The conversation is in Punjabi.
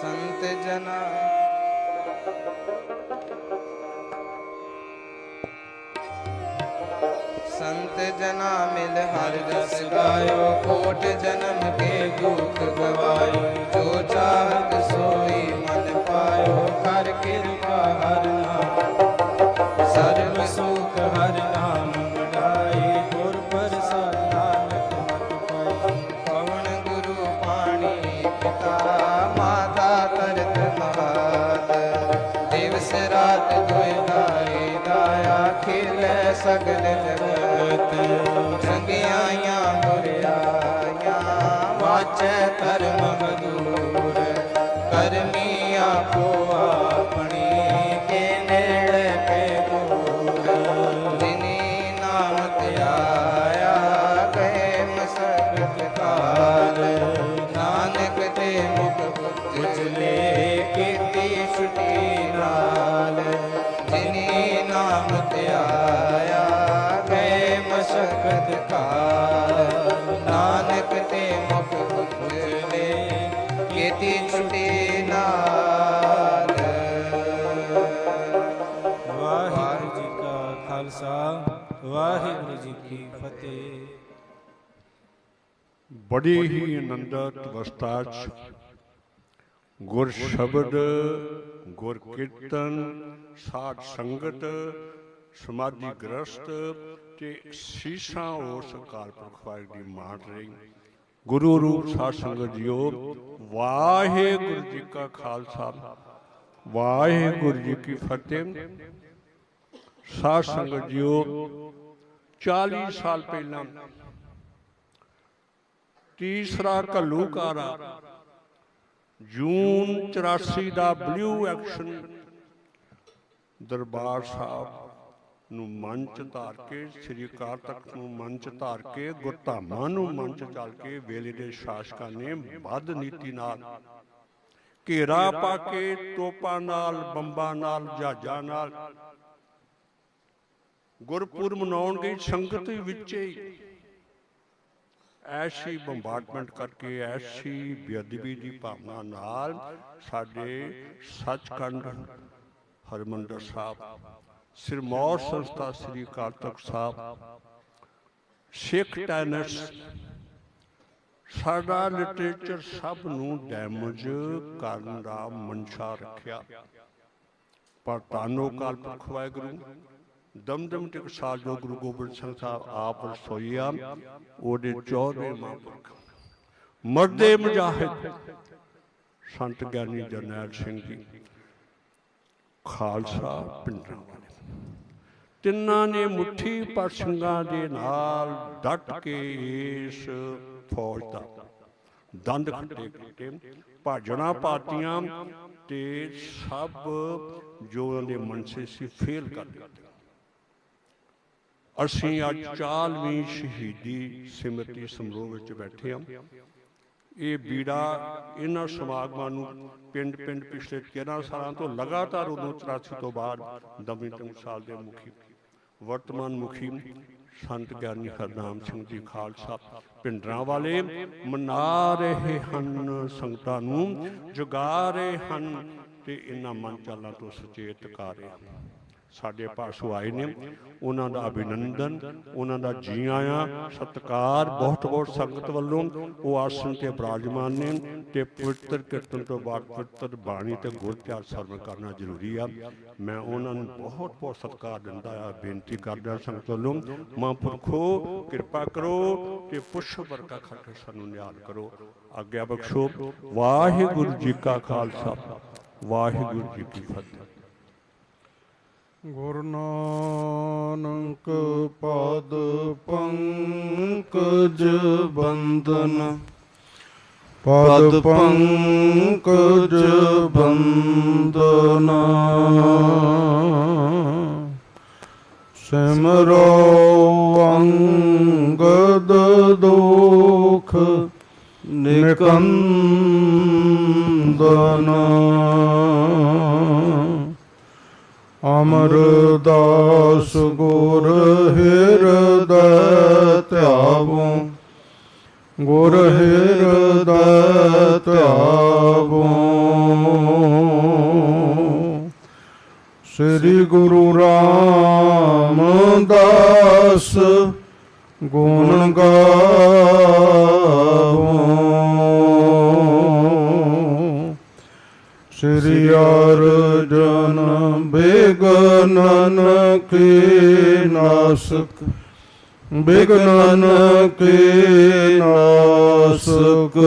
ਸੰਤ ਜਨਾ ਸੰਤ ਜਨਾ ਮਿਲ ਹਰ ਜਸ ਗਾਇਓ ਕੋਟ ਜਨਮ ਕੇ ਦੁਖ ਗਵਾਇਓ, ਜੋ ਚਾਹਤ ਸੋਈ ਮਨ ਪਾਇਓ, ਕਰ ਕਿਰਪਾ ਹਰ ਨਾਮ, ਸਰਬ ਸੁਖ ਹਰ ਨਾਮ। ਦਿਵਸ ਰਾਤ ਦੁਇ ਲਾਏ ਦਾਇਆ ਖੇਲੇ ਸਗਲ ਜਗਤ। ਚੰਗਿਆਈਆਂ ਬੁਰਿਆਈਆਂ ਵਾਚੈ ਧਰਮ ਹਦੂਰ ਕਰਮੀ ਆਪੋ ਆਪਣੀ ਕੇ ਨੇੜੇ ਪੇ ਦੂਰ। ਜਿਨੀ ਨਾਮ ਧਿਆਇਆ ਗਏ ਮਸਕਤ ਕਾਲ ਨਾਨਕ ਤੇ ਮੁਖ ਉਜਲੇ ਕੀਤੀ ਛੁਟੀ ਨਾਲ ਵਾਹਿਗੁਰੂ ਜੀ ਕਾ ਖਾਲਸਾ ਵਾਹਿਗੁਰੂ ਜੀ ਕੀ ਫਤਿਹ। ਬੜੀ ਹੀ ਆਨੰਦਤ ਅਵਸਥਾ ਚ ਗੁਰ ਸ਼ਬਦ ਗੁਰ ਕੀਰਤਨ ਸਾਧ ਸੰਗਤ ਸਮਾਧੀ ਗ੍ਰਸਤ ਤੇ ਸੀਸਾਂ ਉਸ ਅਕਾਲ ਪੁਰਖ ਵਾਹਿਗੁਰੂ ਦੀ ਮਾਣ ਰਹੀ। ਗੁਰੂ ਰੂਪ ਸਾਧ ਸੰਗਤ ਜੀਓ। ਵਾਹਿਗੁਰੂ ਜੀ ਕਾ ਖਾਲਸਾ। ਵਾਹਿਗੁਰੂ ਜੀ ਕੀ ਫਤਿਹ। ਸਾਧ ਸੰਗਤ ਜੀਓ 40 ਸਾਲ ਪਹਿਲਾਂ ਤੀਸਰਾ ਘੱਲੂਕਾਰਾ ਜੂਨ 84 ਦਾ ਬਲੂ ਐਕਸ਼ਨ ਦਰਬਾਰ ਸਾਹਿਬ ਨੂੰ ਮੰਚ ਧਾਰ ਕੇ, ਸ੍ਰੀ ਅਕਾਲ ਤਖਤ ਨੂੰ ਮੰਚ ਧਾਰ ਕੇ ਗੁਰਧਾਮਾਂ ਨੂੰ ਮੰਚ ਚੱਲ ਕੇ, ਵੇਲੇ ਦੇ ਸ਼ਾਸਕਾਂ ਨੇ ਵੱਧ ਨੀਤੀ ਨਾਲ ਘੇਰਾ ਪਾ ਕੇ, ਤੋਪਾਂ ਨਾਲ, ਬੰਬਾਂ ਨਾਲ, ਜਹਾਜ਼ਾਂ ਨਾਲ ਗੁਰਪੁਰਬ ਮਨਾਉਣ ਗਈ ਸੰਗਤ ਵਿੱਚ ਹੀ ਐਸੀ ਬੰਬਾਰਡਮੈਂਟ ਕਰਕੇ, ਐਸੀ ਬੇਅਦਬੀ ਦੀ ਭਾਵਨਾ ਨਾਲ ਸਾਡੇ ਸੱਚਖੰਡ ਹਰਮੰਦਰ ਸਾਹਿਬ ਸਿਰਮੌਰ ਸੰਸਥਾ ਸ੍ਰੀ ਅਕਾਲ ਤਖਤ ਸਾਹਿਬ। ਸਿੱਖ ਟੈਨਸ, ਸਾਡਾ ਲਿਟਰੇਚਰ ਸਭ ਨੂੰ ਡੈਮੇਜ ਕਰਨ ਦਾ ਮਨਸ਼ਾ ਰੱਖਿਆ। ਪਰ ਤਾਨੋ ਕਾਲ ਪੁਰਖ ਵਾਹਿਗੁਰੂ, ਦਮਦਮ ਟਕਸਾਲ ਜੋ ਗੁਰੂ ਗੋਬਿੰਦ ਸਿੰਘ ਸਾਹਿਬ ਆਪ ਰਸੋਈਆ ਉਹਦੇ 14ਵੇਂ ਮਹਾਂਪੁਰਖ ਮਰਦੇ ਮੁਜਾਹਿਦ ਸੰਤ ਗਿਆਨੀ ਜਰਨੈਲ ਸਿੰਘ ਜੀ, ਖਾਲਸਾ ਪਿੰਡਾਂ ਵਾਲੇ। ਤਿੰਨਾਂ ਨੇ ਮੁੱਠੀ ਪਰ ਦੇ ਨਾਲ ਡਟ ਕੇ ਇਸ ਫੌਜ ਦਾ ਦੰਦ ਖੱਟੇ ਕੀਤੇ। ਭਾਜਣਾ ਪਾਤੀਆਂ ਤੇ ਸਭ ਜੋ ਉਹਦੇ ਮਨਸੇ ਸੀ ਫੇਲ ਕਰ ਦਿੱਤੇ। ਅਸੀਂ ਅੱਜ 40ਵੀਂ ਸ਼ਹੀਦੀ ਸਿਮਰਤੀ ਸਮਾਰੋਹ ਵਿੱਚ ਬੈਠੇ ਹਾਂ। ਇਹ ਬੀੜਾ ਇਹਨਾਂ ਸਮਾਗਮਾਂ ਨੂੰ ਪਿੰਡ ਪਿੰਡ ਪਿਛਲੇ 13 ਸਾਲਾਂ ਤੋਂ ਲਗਾਤਾਰ ਉਦੋਂ 84 ਤੋਂ ਬਾਅਦ ਦਮੀ ਸਾਲ ਦੇ ਮੁਖੀ ਵਰਤਮਾਨ ਮੁਖੀ ਸੰਤ ਗਿਆਨੀ ਹਰਨਾਮ ਸਿੰਘ ਜੀ ਖਾਲਸਾ, ਪਿੰਡਰਾਂ ਵਾਲੇ ਮਨਾ ਰਹੇ ਹਨ ਸੰਗਤਾਂ ਨੂੰ, ਜਗਾ ਰਹੇ ਹਨ ਤੇ ਇਹਨਾਂ ਮਨ ਚਾਲਾਂ ਤੋਂ ਸੁਚੇਤ ਕਰ ਰਹੇ ਹਨ। ਸਾਡੇ ਪਾਸੋਂ ਆਏ ਨੇ। ਉਹਨਾਂ ਦਾ ਅਭਿਨੰਦਨ ਉਹਨਾਂ ਦਾ ਜੀ ਆਇਆਂ। ਸਤਿਕਾਰ ਬਹੁਤ ਬਹੁਤ ਸੰਗਤ ਵੱਲੋਂ। ਉਹ ਆਸਣ ਤੇ ਬਿਰਾਜਮਾਨ ਨੇ ਤੇ ਪਵਿੱਤਰ ਕੀਰਤਨ ਤੋਂ ਬਾਅਦ ਪਵਿੱਤਰ ਬਾਣੀ ਤੇ ਗੁਰ ਪਿਆਰ ਸਰਵਣ ਕਰਨਾ ਜ਼ਰੂਰੀ ਆ। ਮੈਂ ਉਹਨਾਂ ਨੂੰ ਬਹੁਤ ਬਹੁਤ ਸਤਿਕਾਰ ਦਿੰਦਾ ਆ ਬੇਨਤੀ ਕਰਦਾ ਸੰਗਤ ਵੱਲੋਂ। ਮਹਾਂਪੁਰਖੋ ਕਿਰਪਾ ਕਰੋ ਤੇ ਪੁੱਛ ਵਰਕਾ ਖੱਟ ਸਾਨੂੰ ਨਿਹਾਲ ਕਰੋ। ਆਗਿਆ ਬਖਸ਼ੋ। ਵਾਹਿਗੁਰੂ ਜੀ ਕਾ ਖਾਲਸਾ। ਵਾਹਿਗੁਰੂ ਜੀ ਕੀ ਫਤਿਹ। ਗੁਰੂ ਨਾਨਕ ਪਦ ਪੰਕਜ ਬੰਦਨ ਪਦ ਪੰਕਜ ਬੰਦਨ ਸਿਮਰੋ ਅੰਗਦ ਦੁਖ ਨਿਕੰਦਨ। ਅਮਰਦਾਸ ਗੁਰ ਹਿਰਦੈ ਧਿਆਵੋ ਗੁਰ ਹਿਰਦੈ ਧਿਆਵੋ ਸ੍ਰੀ ਗੁਰੂ ਰਾਮਦਾਸ ਗੁਣ ਗਾਵੋ। ਸ੍ਰੀ ਅਰਜਨ ਬਿਗਨਨ ਕੀ ਨਾਸਕ ਬਿਗਨਨ ਕੀ ਨਾਸਕ।